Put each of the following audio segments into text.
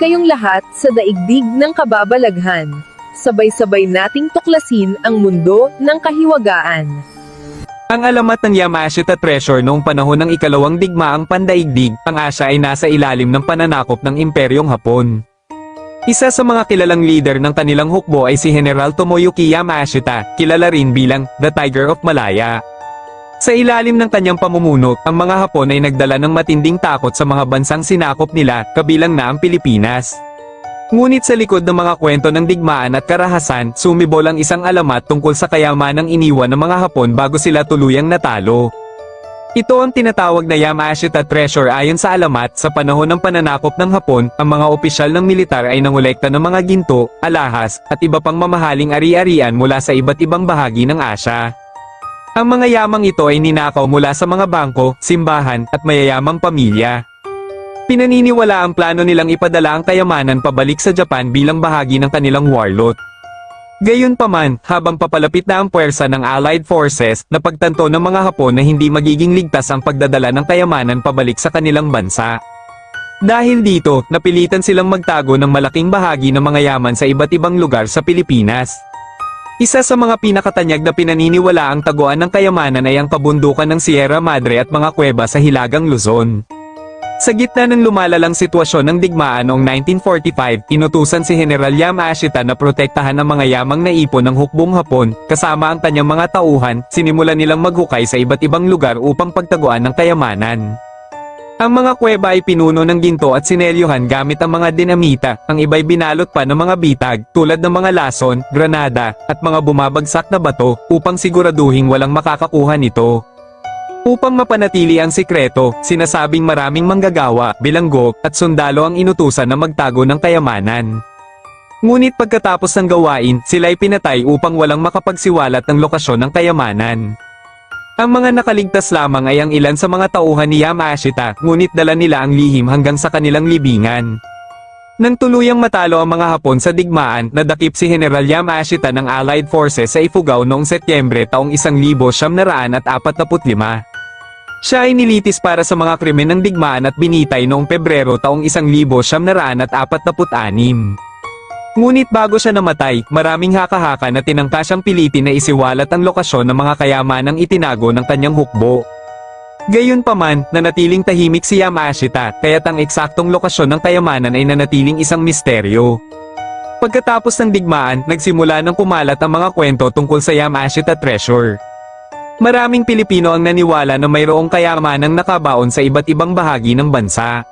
kayong lahat sa daigdig ng kababalaghan. Sabay-sabay nating tuklasin ang mundo ng kahiwagaan. Ang alamat ng Yamashita Treasure noong panahon ng ikalawang digmaang pandaigdig, ang Asya ay nasa ilalim ng pananakop ng Imperyong Hapon. Isa sa mga kilalang leader ng kanilang hukbo ay si General Tomoyuki Yamashita, kilala rin bilang The Tiger of Malaya. Sa ilalim ng kanyang pamumuno, ang mga Hapon ay nagdala ng matinding takot sa mga bansang sinakop nila, kabilang na ang Pilipinas. Ngunit sa likod ng mga kwento ng digmaan at karahasan, sumibol ang isang alamat tungkol sa kayamanang iniwan ng mga Hapon bago sila tuluyang natalo. Ito ang tinatawag na Yamashita Treasure ayon sa alamat sa panahon ng pananakop ng Hapon, ang mga opisyal ng militar ay nangolekta ng mga ginto, alahas, at iba pang mamahaling ari-arian mula sa iba't ibang bahagi ng Asya. Ang mga yamang ito ay ninakaw mula sa mga bangko, simbahan, at mayayamang pamilya. Pinaniniwala ang plano nilang ipadala ang kayamanan pabalik sa Japan bilang bahagi ng kanilang warlord. Gayunpaman, habang papalapit na ang puwersa ng Allied Forces, napagtanto ng mga Hapon na hindi magiging ligtas ang pagdadala ng kayamanan pabalik sa kanilang bansa. Dahil dito, napilitan silang magtago ng malaking bahagi ng mga yaman sa iba't ibang lugar sa Pilipinas. Isa sa mga pinakatanyag na pinaniniwala ang taguan ng kayamanan ay ang kabundukan ng Sierra Madre at mga kuweba sa Hilagang Luzon. Sa gitna ng lumalalang sitwasyon ng digmaan noong 1945, inutusan si General Yamashita na protektahan ang mga yamang naipon ng hukbong Hapon, kasama ang kanyang mga tauhan, sinimulan nilang maghukay sa iba't ibang lugar upang pagtaguan ng kayamanan. Ang mga kuweba ay pinuno ng ginto at sinelyuhan gamit ang mga dinamita, ang iba'y binalot pa ng mga bitag, tulad ng mga lason, granada, at mga bumabagsak na bato, upang siguraduhing walang makakakuha nito. Upang mapanatili ang sikreto, sinasabing maraming manggagawa, bilanggo, at sundalo ang inutusan na magtago ng kayamanan. Ngunit pagkatapos ng gawain, sila'y pinatay upang walang makapagsiwalat ng lokasyon ng kayamanan. Ang mga nakaligtas lamang ay ang ilan sa mga tauhan ni Yamashita, ngunit dala nila ang lihim hanggang sa kanilang libingan. Nang tuluyang matalo ang mga Hapon sa digmaan, nadakip si General Yamashita ng Allied Forces sa Ifugao noong Setyembre taong 1945. Siya ay nilitis para sa mga krimen ng digmaan at binitay noong Pebrero taong 1946. Ngunit bago siya namatay, maraming haka-haka na tinangka siyang pilitin na isiwalat ang lokasyon ng mga kayamanang itinago ng kanyang hukbo. Gayunpaman, nanatiling tahimik si Yamashita, kaya't ang eksaktong lokasyon ng kayamanan ay nanatiling isang misteryo. Pagkatapos ng digmaan, nagsimula ng kumalat ang mga kwento tungkol sa Yamashita Treasure. Maraming Pilipino ang naniwala na mayroong kayamanang nakabaon sa iba't ibang bahagi ng bansa.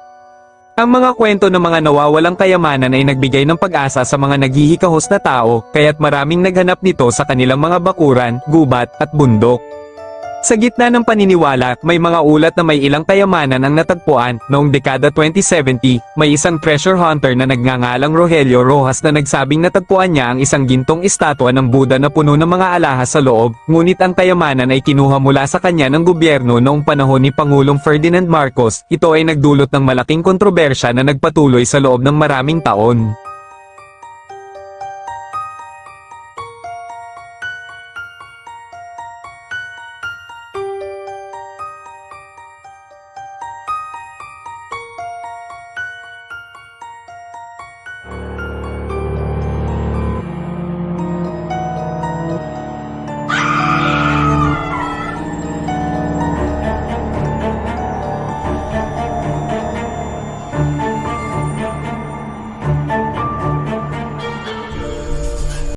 Ang mga kwento ng mga nawawalang kayamanan ay nagbigay ng pag-asa sa mga naghihikahos na tao, kaya't maraming naghanap nito sa kanilang mga bakuran, gubat, at bundok. Sa gitna ng paniniwala, may mga ulat na may ilang kayamanan ang natagpuan. Noong dekada 2070, may isang treasure hunter na nagngangalang Rogelio Rojas na nagsabing natagpuan niya ang isang gintong estatwa ng Buddha na puno ng mga alahas sa loob, ngunit ang kayamanan ay kinuha mula sa kanya ng gobyerno noong panahon ni Pangulong Ferdinand Marcos. Ito ay nagdulot ng malaking kontrobersya na nagpatuloy sa loob ng maraming taon.